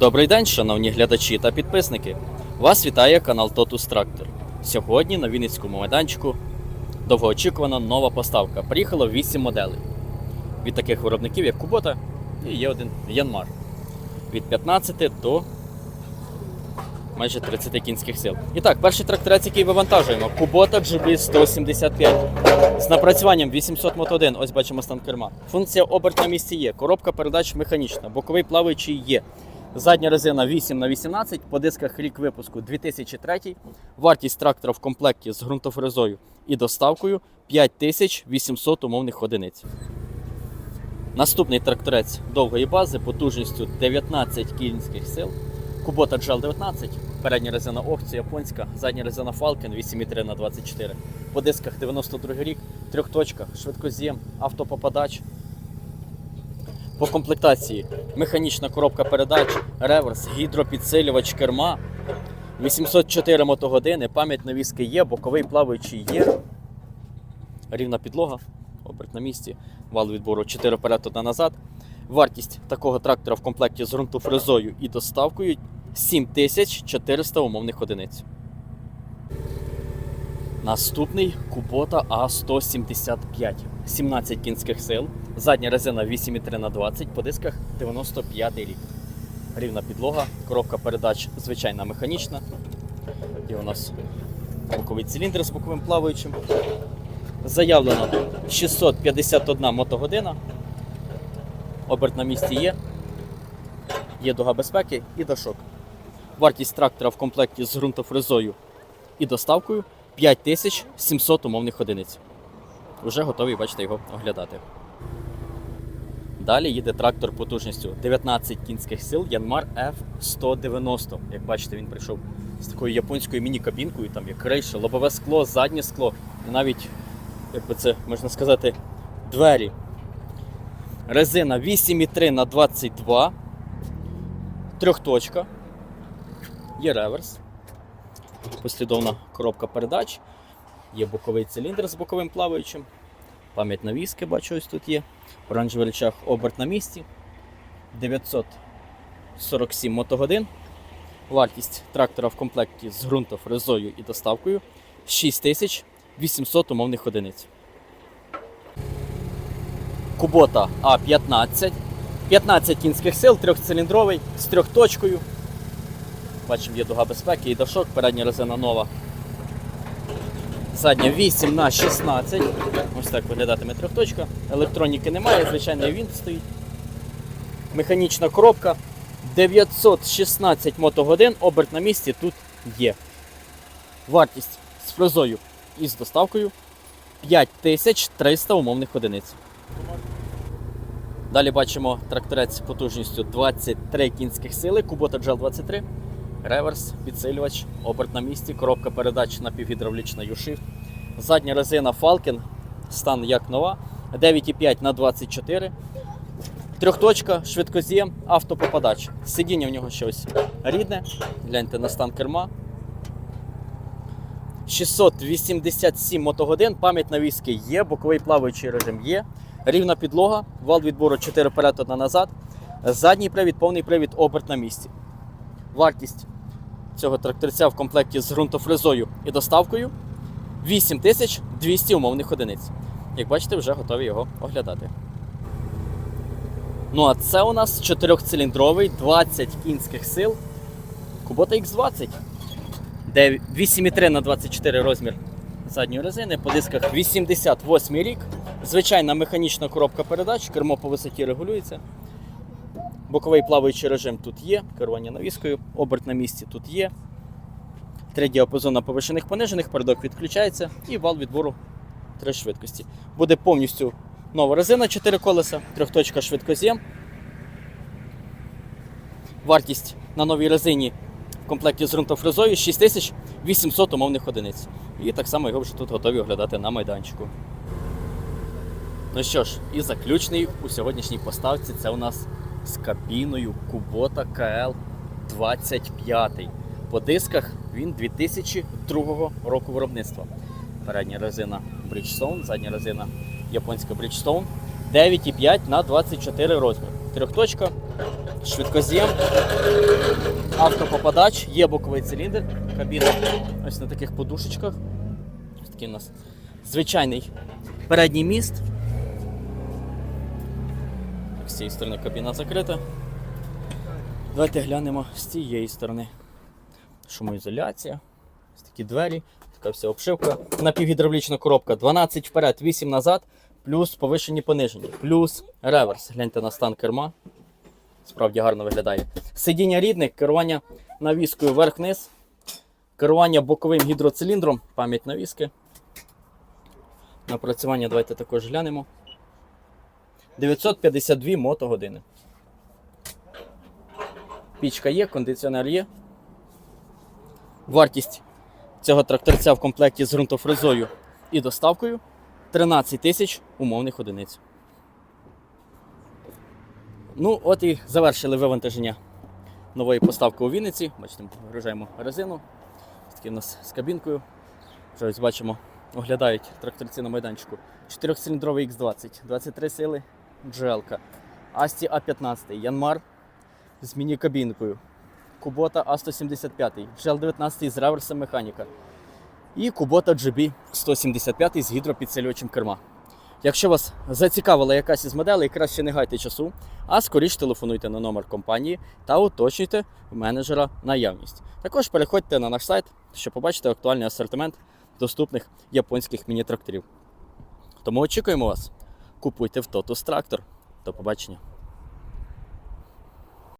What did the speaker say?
Добрий день, шановні глядачі та підписники. Вас вітає канал Totus Tractor. Сьогодні на Вінницькому майданчику довгоочікувана нова поставка. Приїхало 8 моделей. Від таких виробників, як Кубота, і є один Янмар. Від 15 до майже 30 кінських сил. І так, перший тракторець, який вивантажуємо, Кубота GB 175 з напрацюванням 800 Мото1. Ось бачимо стан керма. Функція оберт на місці є. Коробка передач механічна, боковий плаваючий є. Задня резина 8 на 18 по дисках рік випуску 2003. Вартість трактора в комплекті з ґрунтофрезою і доставкою 5800 умовних одиниць. Наступний тракторець довгої бази потужністю 19 кінських сил. Кубота GL 19, передня резина Охцю японська, задня резина Falcon 8,3 на 24. По дисках 92 рік, трьохточка, швидкоз'єм, автопопадач. По комплектації механічна коробка передач, реверс, гідропідсилювач керма, 804 мотогодини, пам'ять навіски є, боковий плаваючий є. Рівна підлога, оберт на місці, вал відбору 4 вперед, 1 назад. Вартість такого трактора в комплекті з ґрунтофрезою і доставкою 7400 умовних одиниць. Наступний Кубота А175. 17 кінських сил. Задня резина 8,3 на 20 по дисках 95 рік. Рівна підлога, коробка передач звичайна механічна. І у нас боковий циліндр з боковим плаваючим. Заявлено 651 мотогодина. Оберт на місці є. Є дуга безпеки і дошок. Вартість трактора в комплекті з ґрунтофрезою і доставкою 5700 умовних одиниць. Уже готові, бачите, його оглядати. Далі їде трактор потужністю 19 кінських сил Yanmar F190. Як бачите, він прийшов з такою японською міні-кабінкою, там є криша, лобове скло, заднє скло, і навіть, як би це можна сказати, двері. Резина 8,3 на 22. Трьохточка. Є реверс. Послідовна коробка передач. Є боковий циліндр з боковим плаваючим. Пам'ять навіски, бачу, ось тут є. Оранжевий речах оберт на місці. 947 мотогодин. Вартість трактора в комплекті з ґрунтофрезою і доставкою 6800 умовних одиниць. Кубота А15. 15 кінських сил, трьохциліндровий з трьохточкою. Бачимо, є дуга безпеки і дошок, передня резина нова. Задня 8 на 16. Ось так виглядатиме трьохточка. Електроніки немає, звичайно, він стоїть. Механічна коробка. 916 мотогодин, оберт на місці тут є. Вартість з фрезою і з доставкою 5300 умовних одиниць. Далі бачимо тракторець потужністю 23 кінських сили, Kubota GL23, реверс, підсилювач, оберт на місці, коробка передач напівгідравлічна U-Shift, задня резина Falcon, стан як нова, 9,5 на 24, трьохточка, швидкоз'єм, автопопадач. Сидіння в нього щось рідне, гляньте на стан керма. 687 мотогодин, пам'ять на навіски є, боковий плаваючий режим є. Рівна підлога, вал відбору 4 вперед, 1 назад. Задній привід, повний привід, оберт на місці. Вартість цього тракторця в комплекті з ґрунтофрезою і доставкою 8200 умовних одиниць. Як бачите, вже готові його оглядати. Ну а це у нас 4-циліндровий 20 кінських сил Kubota X20. Де 8,3 на 24 розмір задньої резини, по дисках 88 рік. Звичайна механічна коробка передач, кермо по висоті регулюється. Боковий плаваючий режим тут є, керування навіскою, оберт на місці тут є. Три діапазона повишених понижених, передок відключається і вал відбору три швидкості. Буде повністю нова резина 4 колеса, трьохточка швидкоз'єм. Вартість на новій резині в комплекті з ґрунтофрезою 6800 умовних одиниць. І так само його вже тут готові оглядати на майданчику. Ну що ж, і заключний у сьогоднішній поставці це у нас з кабіною Kubota KL 25. По дисках він 2002 року виробництва. Передня резина Bridgestone, задня резина японська Bridgestone. 9,5 на 24 розмір. Трьохточка, швидкоз'єм, автопопадач, є боковий циліндр, кабіна ось на таких подушечках. Ось такий у нас звичайний передній міст. Цієї сторони кабіна закрита. Давайте глянемо з цієї сторони. Шумоізоляція, ось такі двері, така вся обшивка. Напівгідравлічна коробка 12 вперед, 8 назад, плюс повишені понижені, плюс реверс. Гляньте на стан керма. Справді гарно виглядає. Сидіння рідне, керування навіскою вверх-вниз, керування боковим гідроциліндром, пам'ять навіски. Напрацювання давайте також глянемо. 952 мотогодини. Пічка є, кондиціонер є. Вартість цього тракторця в комплекті з ґрунтофрезою і доставкою 13 тисяч умовних одиниць. Ну, от і завершили вивантаження нової поставки у Вінниці. Бачите, вигружаємо резину. Такий у нас з кабінкою. Вже ось бачимо, оглядають тракторці на майданчику. 4-циліндровий X20, 23 сили GL. Асті А15, Янмар з міні-кабінкою. Кубота А175, GL19 з реверсом механіка. І Кубота GB 175 з гідропідсилювачем керма. Якщо вас зацікавила якась із моделей, краще не гайте часу, а скоріш телефонуйте на номер компанії та уточнюйте менеджера наявність. Також переходьте на наш сайт, щоб побачити актуальний асортимент доступних японських міні-тракторів. Тому очікуємо вас. Купуйте в Totus трактор. До побачення.